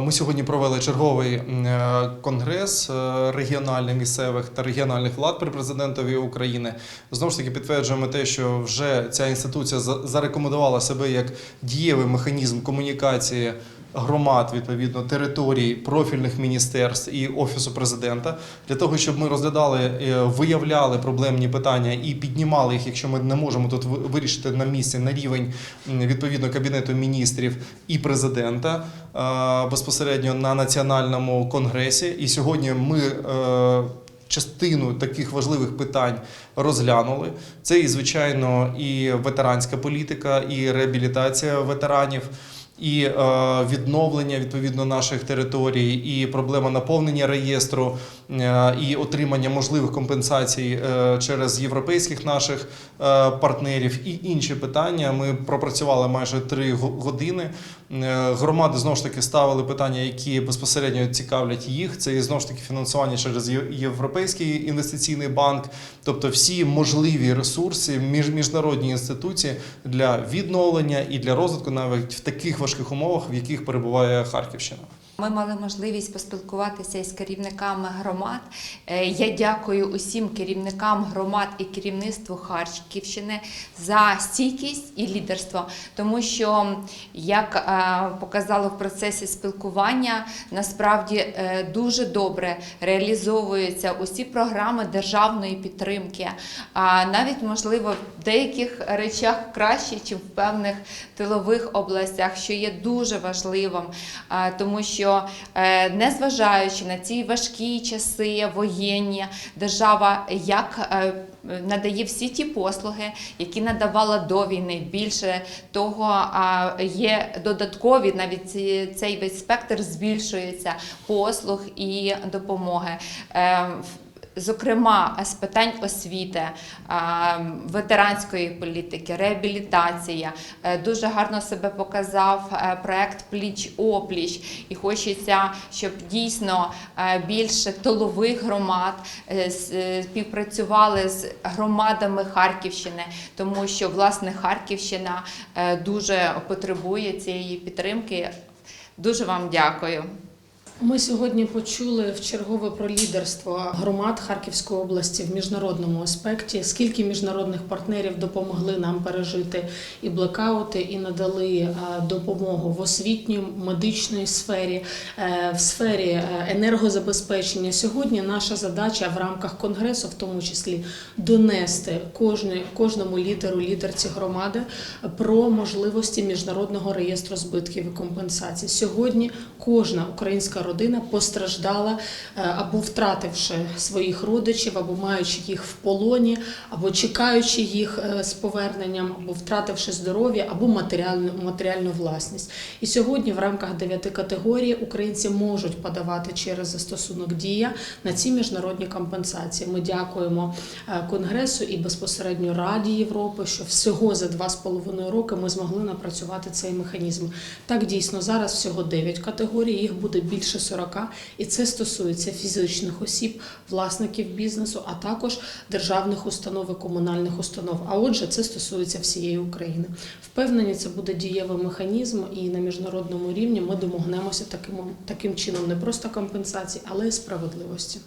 Ми сьогодні провели черговий е, конгрес е, регіональних місцевих та регіональних влад при президентові України. Знову ж таки підтверджуємо те, що вже ця інституція за- зарекомендувала себе як дієвий механізм комунікації громад, відповідно територій профільних міністерств і офісу президента для того, щоб ми розглядали, е, виявляли проблемні питання і піднімали їх, якщо ми не можемо тут вирішити на місці на рівень відповідно кабінету міністрів і президента е, безпосередньо на національному конгресі. І сьогодні ми. е, Частину таких важливих питань розглянули. Це і звичайно і ветеранська політика, і реабілітація ветеранів, і е, відновлення відповідно наших територій, і проблема наповнення реєстру, е, і отримання можливих компенсацій е, через європейських наших партнерів, і інші питання. Ми пропрацювали майже три години. Громади знову ж таки ставили питання, які безпосередньо цікавлять їх. Це і знову ж таки фінансування через Європейський інвестиційний банк, тобто всі можливі ресурси, між міжнародні інституції для відновлення і для розвитку навіть в таких важких умовах, в яких перебуває Харківщина. Ми мали можливість поспілкуватися із керівниками громад. Е, Я дякую усім керівникам громад і керівництву Харківщини за стійкість і лідерство, тому що, як е, показало в процесі спілкування, насправді е, дуже добре реалізовуються усі програми державної підтримки. А навіть можливо в деяких речах краще, ніж в певних тилових областях, що є дуже важливим, тому що е, незважаючи на ці важкі часи воєнні, держава як е, надає всі ті послуги, які надавала до війни. Більше того, є додаткові, навіть цей весь спектр збільшується послуг і допомоги. Е, Зокрема, з питань освіти, ветеранської політики, реабілітація. Е, Дуже гарно себе показав е, проект Пліч опліч, і хочеться, щоб дійсно е, більше тилових громад е, е, співпрацювали з громадами Харківщини, тому що власне Харківщина е, дуже потребує цієї підтримки. Дуже вам дякую. Ми сьогодні почули в чергове про лідерство громад Харківської області в міжнародному аспекті. Скільки міжнародних партнерів допомогли нам пережити і блекаути, і надали е, допомогу в освітній, медичній сфері, е, в сфері е, енергозабезпечення. Сьогодні наша задача в рамках конгресу, в тому числі, донести кожному лідеру, лідерці громади про можливості міжнародного реєстру збитків і компенсацій. Сьогодні кожна українська родина постраждала е, або втративши своїх родичів, або маючи їх в полоні, або чекаючи їх е, з поверненням, або втративши здоров'я, або матеріальну, матеріальну власність. І сьогодні в рамках дев'яти категорій українці можуть подавати через застосунок дія на ці міжнародні компенсації. Ми дякуємо е, Конгресу і безпосередньо Раді Європи, що всього за два з половиною роки ми змогли напрацювати цей механізм. Так дійсно зараз всього 9 категорій, їх буде більше 40, і це стосується фізичних осіб, власників бізнесу, а також державних установ і комунальних установ. А отже, це стосується всієї України. Впевнені, це буде дієвий механізм, і на міжнародному рівні ми домогнемося таким, таким чином не просто компенсації, але й справедливості.